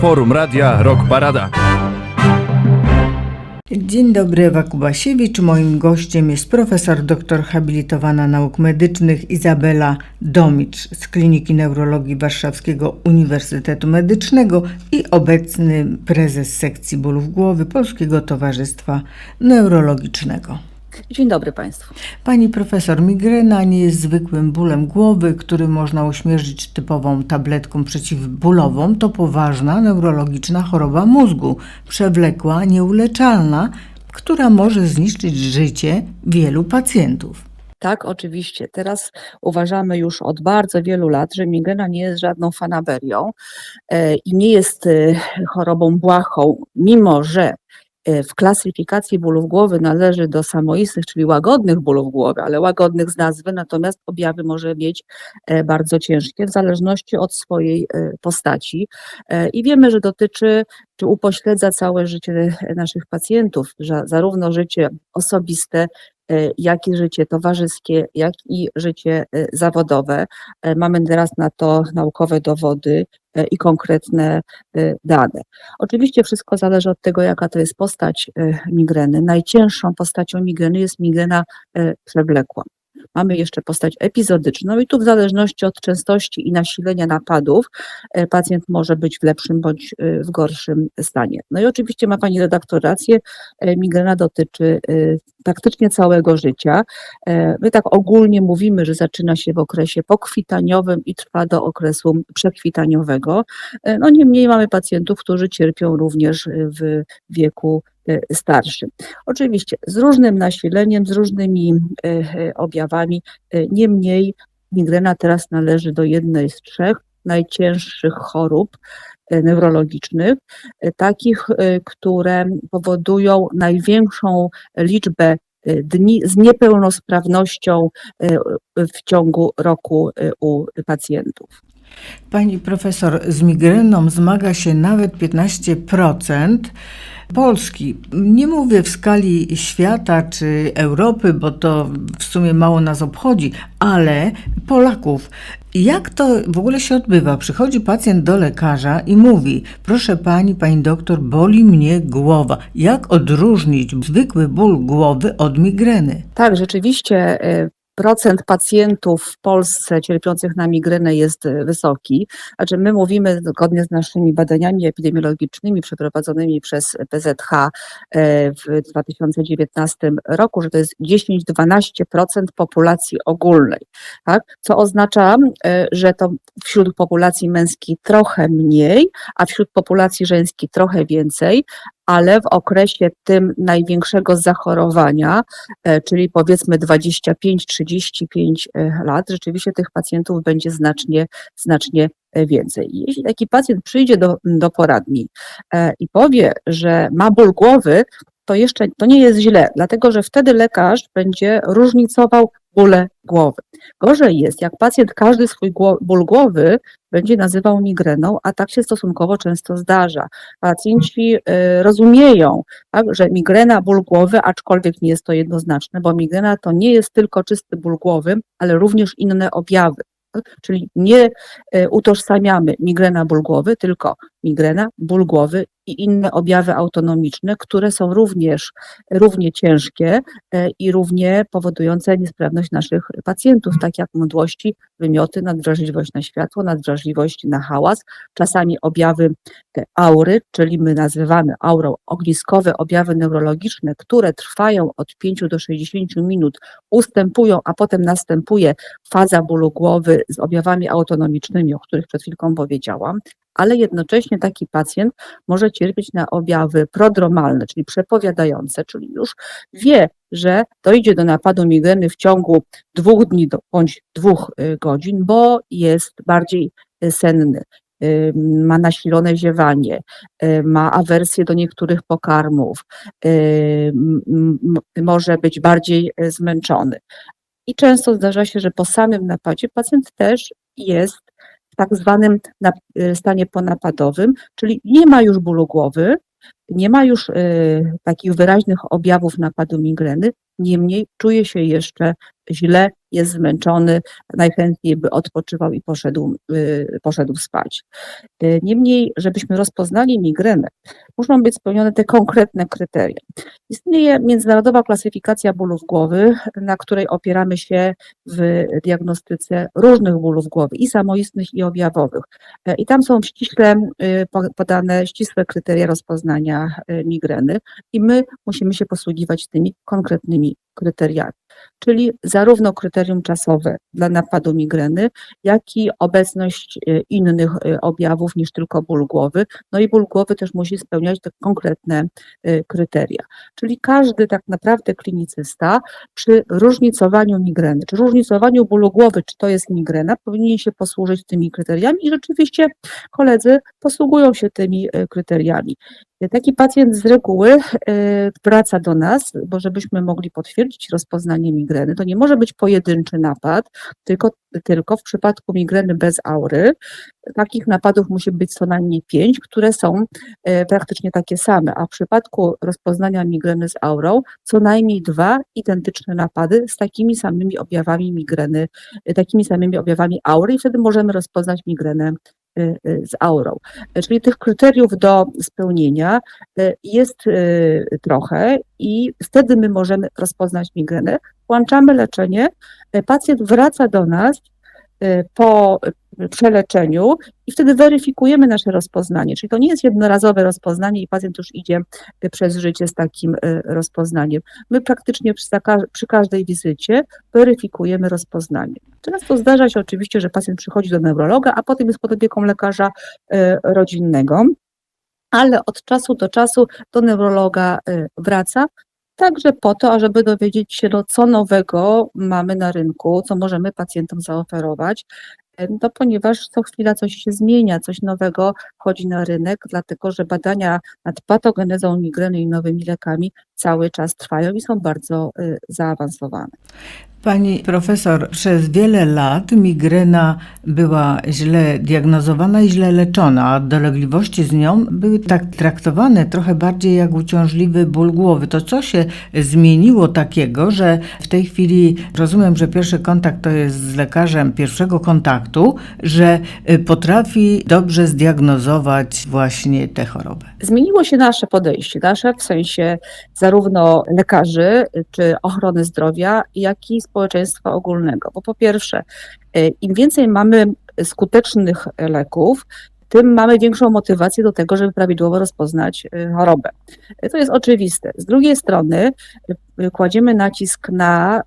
Forum Radia Rock Parada. Dzień dobry, Ewa Kubasiewicz. Moim gościem jest profesor doktor habilitowana nauk medycznych Izabela Domicz z Kliniki Neurologii Warszawskiego Uniwersytetu Medycznego i obecny prezes sekcji bólów głowy Polskiego Towarzystwa Neurologicznego. Dzień dobry Państwu. Pani profesor, migrena nie jest zwykłym bólem głowy, który można uśmierzyć typową tabletką przeciwbólową. To poważna neurologiczna choroba mózgu, przewlekła, nieuleczalna, która może zniszczyć życie wielu pacjentów. Tak, oczywiście. Teraz uważamy już od bardzo wielu lat, że migrena nie jest żadną fanaberią e, i nie jest e, chorobą błahą, mimo że w klasyfikacji bólów głowy należy do samoistnych, czyli łagodnych bólów głowy, ale łagodnych z nazwy, natomiast objawy może mieć e, bardzo ciężkie w zależności od swojej e, postaci. E, I wiemy, że dotyczy czy upośledza całe życie naszych pacjentów, zarówno życie osobiste, jak i życie towarzyskie, jak i życie e, zawodowe. E, Mamy teraz na to naukowe dowody e, i konkretne e, dane. Oczywiście wszystko zależy od tego, jaka to jest postać e, migreny. Najcięższą postacią migreny jest migrena e, przewlekła. Mamy jeszcze postać epizodyczną i tu w zależności od częstości i nasilenia napadów e, pacjent może być w lepszym bądź e, w gorszym stanie. No i oczywiście ma Pani redaktor rację, e, migrena dotyczy e, praktycznie całego życia. E, My tak ogólnie mówimy, że zaczyna się w okresie pokwitaniowym i trwa do okresu przekwitaniowego. E, No niemniej mamy pacjentów, którzy cierpią również w wieku e, starszym. Oczywiście z różnym nasileniem, z różnymi objawami, niemniej migrena teraz należy do jednej z trzech najcięższych chorób neurologicznych, e, takich, e, które powodują największą liczbę e, dni z niepełnosprawnością e, w ciągu roku e, u pacjentów. Pani profesor, z migreną zmaga się nawet 15% Polski. Nie mówię w skali świata czy Europy, bo to w sumie mało nas obchodzi, ale Polaków. Jak to w ogóle się odbywa? Przychodzi pacjent do lekarza i mówi: Proszę pani, pani doktor, boli mnie głowa. Jak odróżnić zwykły ból głowy od migreny? Tak, rzeczywiście e, procent pacjentów w Polsce cierpiących na migrenę jest e, wysoki. Znaczy my mówimy zgodnie z naszymi badaniami epidemiologicznymi przeprowadzonymi przez PZH e, w 2019 roku, że to jest 10-12% populacji ogólnej. Tak? Co oznacza, e, że to wśród populacji męskiej trochę mniej, a wśród populacji żeńskiej trochę więcej, ale w okresie tym największego zachorowania, e, czyli powiedzmy 25-35 e, lat, rzeczywiście tych pacjentów będzie znacznie, znacznie e, więcej. Jeśli taki pacjent przyjdzie do, do poradni i powie, że ma ból głowy, to jeszcze to nie jest źle, dlatego że wtedy lekarz będzie różnicował bóle głowy. Gorzej jest, jak pacjent każdy swój ból głowy będzie nazywał migreną, a tak się stosunkowo często zdarza. Pacjenci e, rozumieją, tak, że migrena, ból głowy, aczkolwiek nie jest to jednoznaczne, bo migrena to nie jest tylko czysty ból głowy, ale również inne objawy. tak? Czyli nie e, utożsamiamy migrena, ból głowy, tylko migrena, ból głowy i inne objawy autonomiczne, które są również równie ciężkie e, i równie powodujące niesprawność naszych pacjentów, tak jak mdłości, wymioty, nadwrażliwość na światło, nadwrażliwość na hałas, czasami objawy e, aury, czyli my nazywamy aurą ogniskowe objawy neurologiczne, które trwają od 5 do 60 minut, ustępują, a potem następuje faza bólu głowy z objawami autonomicznymi, o których przed chwilką powiedziałam, ale jednocześnie taki pacjent może cierpieć na objawy prodromalne, czyli przepowiadające, czyli już wie, że dojdzie do napadu migreny w ciągu dwóch dni bądź dwóch y, godzin, bo jest bardziej y, senny, y, ma nasilone ziewanie, ma awersję do niektórych pokarmów, może być bardziej zmęczony. I często zdarza się, że po samym napadzie pacjent też jest tak zwanym y, stanie ponapadowym, czyli nie ma już bólu głowy, nie ma już y, takich wyraźnych objawów napadu migreny, niemniej czuje się jeszcze źle, jest zmęczony, najchętniej by odpoczywał i poszedł, y, poszedł spać. Y, Niemniej, żebyśmy rozpoznali migrenę, muszą być spełnione te konkretne kryteria. Istnieje międzynarodowa klasyfikacja bólów głowy, na której opieramy się w diagnostyce różnych bólów głowy, i samoistnych, i objawowych. E, I tam są ściśle y, po- podane ścisłe kryteria rozpoznania y, migreny, i my musimy się posługiwać tymi konkretnymi kryteriami. Czyli zarówno kryterium czasowe dla napadu migreny, jak i obecność y, innych y, objawów niż tylko ból głowy. No i ból głowy też musi spełniać te konkretne y, kryteria. Czyli każdy tak naprawdę klinicysta przy różnicowaniu migreny, czy różnicowaniu bólu głowy, czy to jest migrena, powinien się posłużyć tymi kryteriami i rzeczywiście koledzy posługują się tymi kryteriami. Taki pacjent z reguły wraca do nas, bo żebyśmy mogli potwierdzić rozpoznanie migreny, to nie może być pojedynczy napad, tylko, tylko w przypadku migreny bez aury. Takich napadów musi być co najmniej pięć, które są e, praktycznie takie same, a w przypadku rozpoznania migreny z aurą co najmniej dwa identyczne napady z takimi samymi objawami migreny, e, takimi samymi objawami aury i wtedy możemy rozpoznać migrenę z aurą. Czyli tych kryteriów do spełnienia e, jest trochę i wtedy my możemy rozpoznać migrenę. Włączamy leczenie, pacjent wraca do nas po przeleczeniu i wtedy weryfikujemy nasze rozpoznanie. Czyli to nie jest jednorazowe rozpoznanie i pacjent już idzie e, przez życie z takim e, rozpoznaniem. My praktycznie przy, przy każdej wizycie weryfikujemy rozpoznanie. Często zdarza się oczywiście, że pacjent przychodzi do neurologa, a potem jest pod opieką lekarza e, rodzinnego, ale od czasu do czasu do neurologa wraca, także po to, ażeby dowiedzieć się, no, co nowego mamy na rynku, co możemy pacjentom zaoferować, no, ponieważ co chwila coś się zmienia, coś nowego wchodzi na rynek, dlatego że badania nad patogenezą migreny i nowymi lekami cały czas trwają i są bardzo e, zaawansowane. Pani profesor, przez wiele lat migrena była źle diagnozowana i źle leczona, a dolegliwości z nią były tak traktowane trochę bardziej jak uciążliwy ból głowy. To co się zmieniło takiego, że w tej chwili rozumiem, że pierwszy kontakt to jest z lekarzem pierwszego kontaktu, że y, potrafi dobrze zdiagnozować właśnie tę chorobę. Zmieniło się nasze podejście, nasze w sensie zarówno lekarzy czy ochrony zdrowia, jak i społeczeństwa ogólnego. Bo po pierwsze, e, im więcej mamy skutecznych leków, tym mamy większą motywację do tego, żeby prawidłowo rozpoznać e, chorobę. E, To jest oczywiste. Z drugiej strony kładziemy nacisk na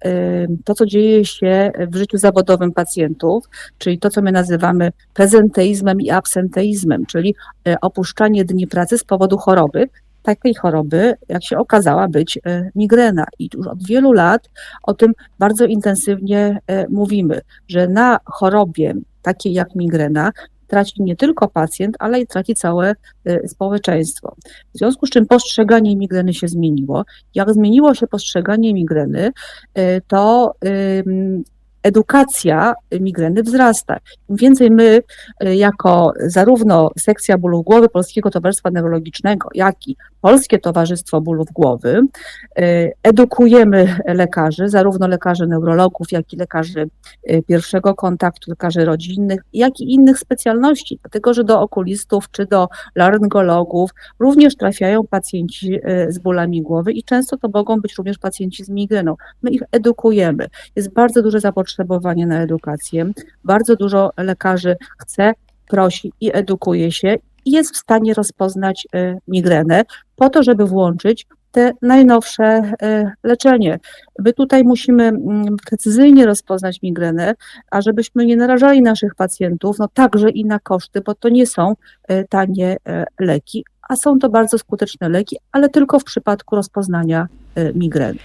to, co dzieje się w życiu zawodowym pacjentów, czyli to, co my nazywamy prezenteizmem i absenteizmem, czyli opuszczanie dni pracy z powodu choroby, takiej choroby, jak się okazała być e, migrena. I już od wielu lat o tym bardzo intensywnie e, mówimy, że na chorobie takiej jak migrena traci nie tylko pacjent, ale i traci całe e, społeczeństwo. W związku z czym postrzeganie migreny się zmieniło. Jak zmieniło się postrzeganie migreny, to edukacja migreny wzrasta. Im więcej my, jako zarówno sekcja bólów głowy Polskiego Towarzystwa Neurologicznego, jak i Polskie Towarzystwo Bólów Głowy, y, edukujemy lekarzy, zarówno lekarzy neurologów, jak i lekarzy y, pierwszego kontaktu, lekarzy rodzinnych, jak i innych specjalności, dlatego że do okulistów czy do laryngologów również trafiają pacjenci y, z bólami głowy i często to mogą być również pacjenci z migreną. My ich edukujemy. Jest bardzo duże zapotrzebowanie na edukację. Bardzo dużo lekarzy chce, prosi i edukuje się jest w stanie rozpoznać e, migrenę po to, żeby włączyć te najnowsze e, leczenie. My tutaj musimy mm, precyzyjnie rozpoznać migrenę, a żebyśmy nie narażali naszych pacjentów, no także i na koszty, bo to nie są e, tanie leki, a są to bardzo skuteczne leki, ale tylko w przypadku rozpoznania migreny.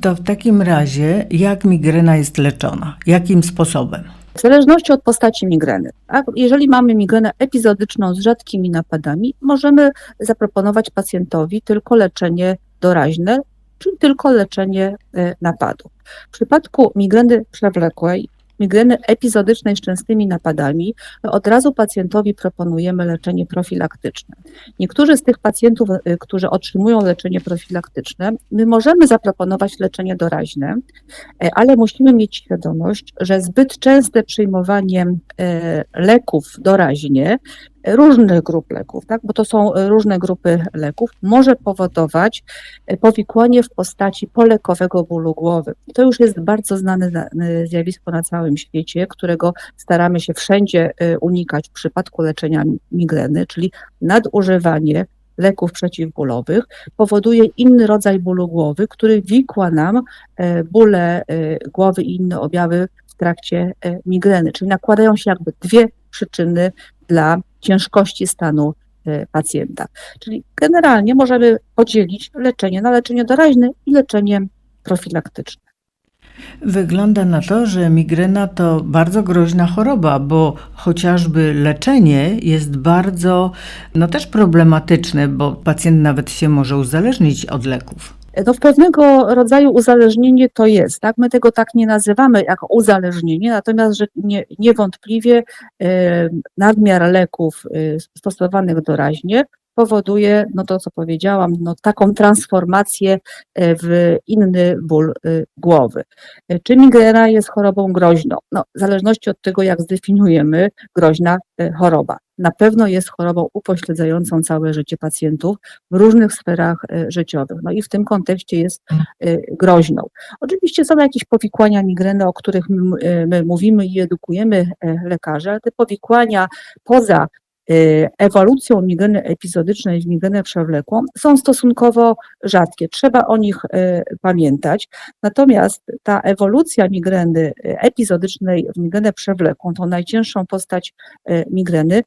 To w takim razie, jak migrena jest leczona? Jakim sposobem? W zależności od postaci migreny. Tak? Jeżeli mamy migrenę epizodyczną z rzadkimi napadami, możemy zaproponować pacjentowi tylko leczenie doraźne, czyli tylko leczenie e, napadu. W przypadku migreny przewlekłej, migreny epizodycznej z częstymi napadami, od razu pacjentowi proponujemy leczenie profilaktyczne. Niektórzy z tych pacjentów, y, którzy otrzymują leczenie profilaktyczne, my możemy zaproponować leczenie doraźne, e, ale musimy mieć świadomość, że zbyt częste przyjmowanie e, leków doraźnie, e, różnych grup leków, tak, bo to są e, różne grupy leków, może powodować e, powikłanie w postaci polekowego bólu głowy. To już jest bardzo znane e, zjawisko na całym świecie, którego staramy się wszędzie unikać w przypadku leczenia mi- migreny, czyli nadużywanie leków przeciwbólowych powoduje inny rodzaj bólu głowy, który wikła nam bóle głowy i inne objawy w trakcie migreny. Czyli nakładają się jakby dwie przyczyny dla ciężkości stanu e, pacjenta. Czyli generalnie możemy podzielić leczenie na leczenie doraźne i leczenie profilaktyczne. Wygląda na to, że migrena to bardzo groźna choroba, bo chociażby leczenie jest bardzo, no też problematyczne, bo pacjent nawet się może uzależnić od leków. No w pewnego rodzaju uzależnienie to jest, tak? My tego tak nie nazywamy jako uzależnienie, natomiast że nie, niewątpliwie e, nadmiar leków e, stosowanych doraźnie powoduje, no to co powiedziałam, no taką transformację e, w inny ból e, głowy. E, Czy migrena jest chorobą groźną? No, w zależności od tego, jak zdefiniujemy groźna choroba. Na pewno jest chorobą upośledzającą całe życie pacjentów w różnych sferach życiowych. No i w tym kontekście jest groźną. Oczywiście są jakieś powikłania migreny, o których my, my mówimy i edukujemy lekarzy, ale te powikłania poza ewolucją migreny epizodycznej w migrenę przewlekłą są stosunkowo rzadkie. Trzeba o nich e, pamiętać. Natomiast ta ewolucja migreny e, epizodycznej w migrenę przewlekłą, tą najcięższą postać migreny,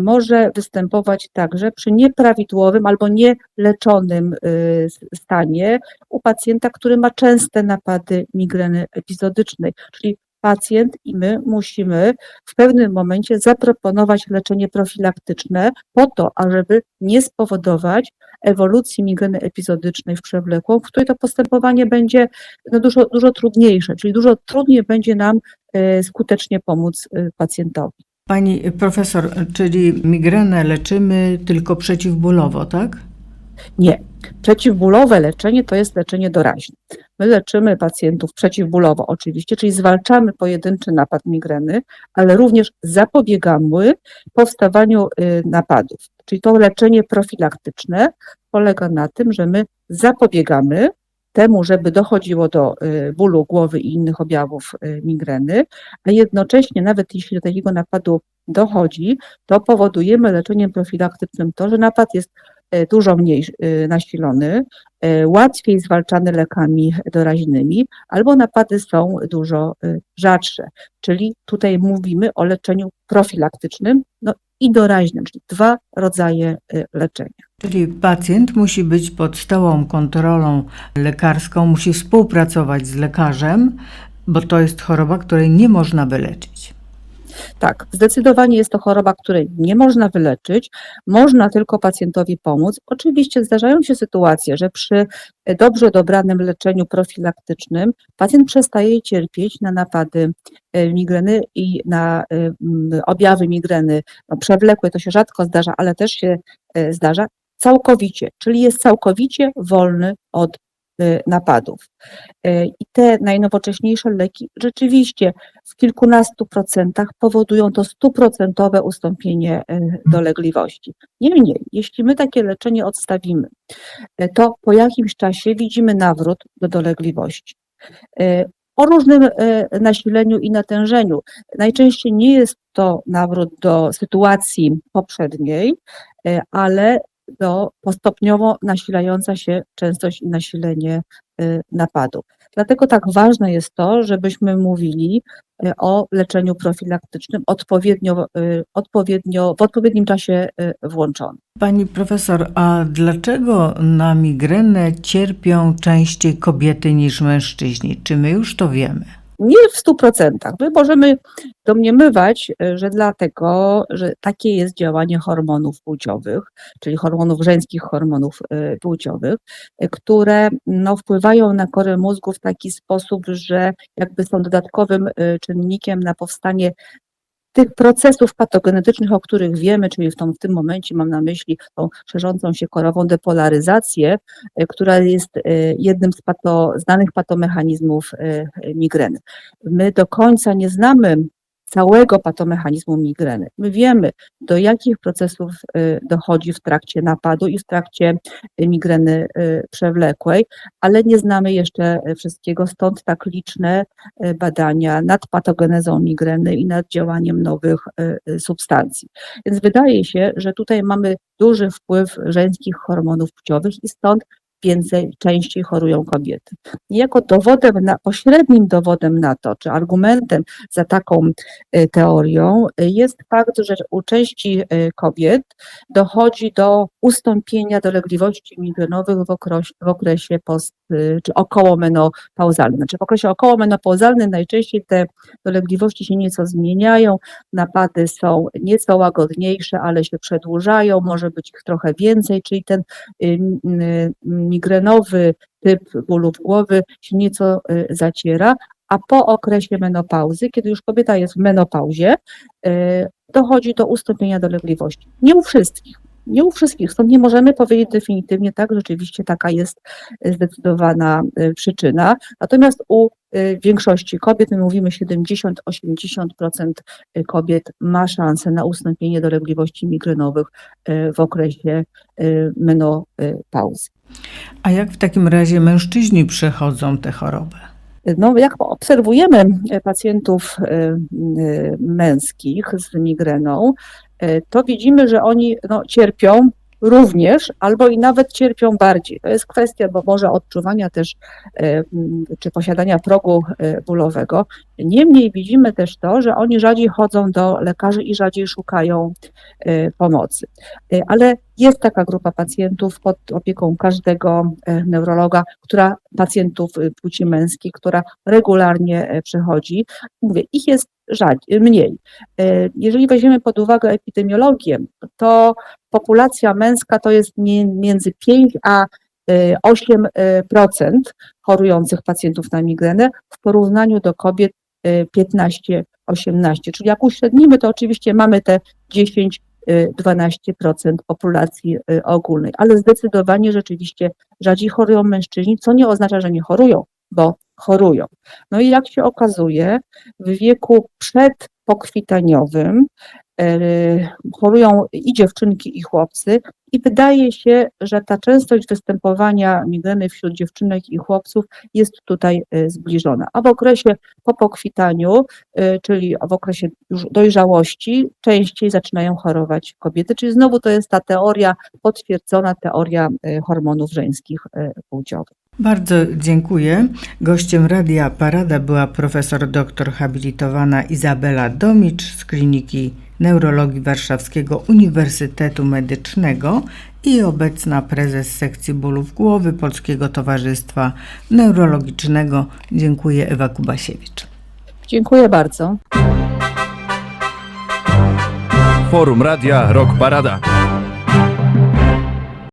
może występować także przy nieprawidłowym albo nieleczonym y, stanie u pacjenta, który ma częste napady migreny epizodycznej, czyli pacjent i my musimy w pewnym momencie zaproponować leczenie profilaktyczne po to, ażeby nie spowodować ewolucji migreny epizodycznej w przewlekłą, w której to postępowanie będzie no, dużo, dużo trudniejsze, czyli dużo trudniej będzie nam y, skutecznie pomóc y, pacjentowi. Pani profesor, czyli migrenę leczymy tylko przeciwbólowo, tak? Nie. Przeciwbólowe leczenie to jest leczenie doraźne. My leczymy pacjentów przeciwbólowo oczywiście, czyli zwalczamy pojedynczy napad migreny, ale również zapobiegamy powstawaniu y, napadów. Czyli to leczenie profilaktyczne polega na tym, że my zapobiegamy temu, żeby dochodziło do y, bólu głowy i innych objawów y, migreny, a jednocześnie nawet jeśli do takiego napadu dochodzi, to powodujemy leczeniem profilaktycznym to, że napad jest dużo mniej e, nasilony, e, łatwiej zwalczany lekami doraźnymi, albo napady są dużo e, rzadsze. Czyli tutaj mówimy o leczeniu profilaktycznym no i doraźnym, czyli dwa rodzaje e, leczenia. Czyli pacjent musi być pod stałą kontrolą lekarską, musi współpracować z lekarzem, bo to jest choroba, której nie można wyleczyć. Tak, zdecydowanie jest to choroba, której nie można wyleczyć, można tylko pacjentowi pomóc. Oczywiście zdarzają się sytuacje, że przy e, dobrze dobranym leczeniu profilaktycznym pacjent przestaje cierpieć na napady e, migreny i na e, objawy migreny no, przewlekłe, to się rzadko zdarza, ale też się zdarza całkowicie, czyli jest całkowicie wolny od napadów. E, I te najnowocześniejsze leki rzeczywiście w kilkunastu procentach powodują to stuprocentowe ustąpienie e, dolegliwości. Niemniej, jeśli my takie leczenie odstawimy, to po jakimś czasie widzimy nawrót do dolegliwości. O różnym nasileniu i natężeniu. Najczęściej nie jest to nawrót do sytuacji poprzedniej, ale do postopniowo nasilająca się częstość i nasilenie e, napadu. Dlatego tak ważne jest to, żebyśmy mówili e, o leczeniu profilaktycznym odpowiednio, e, odpowiednio, w odpowiednim czasie włączonym. Pani profesor, a dlaczego na migrenę cierpią częściej kobiety niż mężczyźni? Czy my już to wiemy? Nie w 100%. My możemy domniemywać, e, że dlatego, że takie jest działanie hormonów płciowych, czyli hormonów żeńskich, hormonów e, płciowych, e, które no, wpływają na korę mózgu w taki sposób, że jakby są dodatkowym czynnikiem na powstanie tych procesów patogenetycznych, o których wiemy, czyli w, tą, w tym momencie mam na myśli tą szerzącą się korową depolaryzację, e, która jest e, jednym z pato, znanych patomechanizmów e, migreny. My do końca nie znamy całego patomechanizmu migreny. My wiemy, do jakich procesów e, dochodzi w trakcie napadu i w trakcie e, migreny e, przewlekłej, ale nie znamy jeszcze wszystkiego, stąd tak liczne badania nad patogenezą migreny i nad działaniem nowych substancji. Więc wydaje się, że tutaj mamy duży wpływ żeńskich hormonów płciowych i stąd więcej, częściej chorują kobiety. Niejako dowodem, na, pośrednim dowodem na to, czy argumentem za taką e, teorią e, jest fakt, że u części e, kobiet dochodzi do ustąpienia dolegliwości migrenowych w okresie, w okresie post, czy okołomenopauzalnym. Znaczy w okresie okołomenopauzalnym najczęściej te dolegliwości się nieco zmieniają, napady są nieco łagodniejsze, ale się przedłużają, może być ich trochę więcej, czyli ten y, y, migrenowy typ bólów głowy się nieco y, zaciera, a po okresie menopauzy, kiedy już kobieta jest w menopauzie, y, dochodzi do ustąpienia dolegliwości. Nie u wszystkich. Nie u wszystkich, stąd nie możemy powiedzieć definitywnie tak, rzeczywiście taka jest y, zdecydowana przyczyna. Natomiast u większości kobiet, my mówimy 70-80% y, kobiet ma szansę na ustąpienie dolegliwości migrenowych w okresie menopauzy. A jak w takim razie mężczyźni przechodzą tę chorobę? No, jak obserwujemy e, pacjentów e, e, męskich z migreną, to widzimy, że oni no, cierpią również, albo i nawet cierpią bardziej. To jest kwestia, bo może odczuwania też, czy posiadania progu bólowego. Niemniej widzimy też to, że oni rzadziej chodzą do lekarzy i rzadziej szukają pomocy. Ale jest taka grupa pacjentów pod opieką każdego e, neurologa, która pacjentów e, płci męskiej, która regularnie e, przychodzi. Mówię, ich jest rzadziej, mniej. Jeżeli weźmiemy pod uwagę epidemiologię, to populacja męska to jest między 5 a e, 8% chorujących pacjentów na migrenę w porównaniu do kobiet e, 15-18. Czyli jak uśrednimy, to oczywiście mamy te 10 y, 12% populacji y, ogólnej, ale zdecydowanie rzeczywiście rzadziej chorują mężczyźni, co nie oznacza, że nie chorują, bo chorują. No i jak się okazuje, w wieku przedpokwitaniowym chorują i dziewczynki, i chłopcy, i wydaje się, że ta częstość występowania migreny wśród dziewczynek i chłopców jest tutaj y, zbliżona. A w okresie po pokwitaniu, y, czyli w okresie już dojrzałości, częściej zaczynają chorować kobiety. Czyli znowu to jest ta teoria, potwierdzona teoria y, hormonów żeńskich y, płciowych. Bardzo dziękuję. Gościem Radia Parada była profesor doktor habilitowana Izabela Domicz z Kliniki Neurologii Warszawskiego Uniwersytetu Medycznego i obecna prezes sekcji bólów głowy Polskiego Towarzystwa Neurologicznego. Dziękuję Ewa Kubasiewicz. Dziękuję bardzo. Forum Radia Rock Parada.